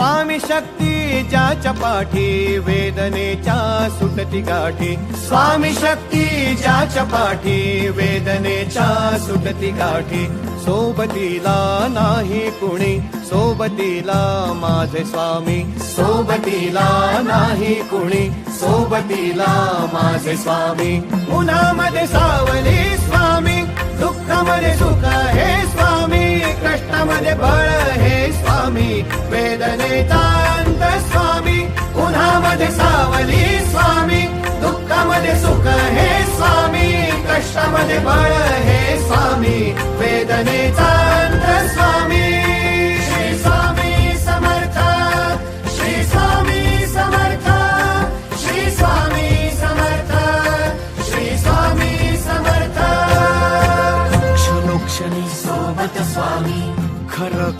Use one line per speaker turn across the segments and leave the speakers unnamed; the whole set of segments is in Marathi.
स्वामी शक्ती ज्याच्या पाठी वेदनेच्या सुटती गाठी. स्वामी शक्ती ज्याच्या पाठी वेदनेच्या सुटती गाठी. सोबतीला नाही कुणी सोबतीला माझे स्वामी. सोबतीला नाही कुणी सोबतीला माझे स्वामी. उन्हामध्ये सावली स्वामी दुःखामध्ये सुख हे स्वामी. कष्टामध्ये बळ हे स्वामी. सुख हे स्वामी कष्टामध्ये बळ हे स्वामी वेदनेचा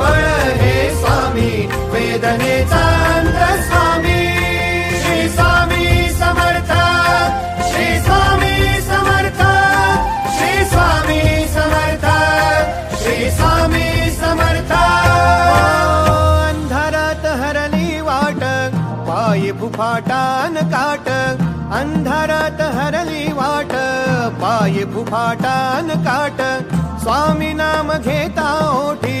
बळ हे स्वामी वेदनेचा अंत स्वामी. श्री स्वामी समर्थ श्री स्वामी समर्थ श्री स्वामी समर्थ श्री स्वामी समर्थ. अंधारात हरली वाट पायी फुफाटान काट. अंधारात हरली वाट पाय फुफाटान काट. स्वामी नाम घेता ओठी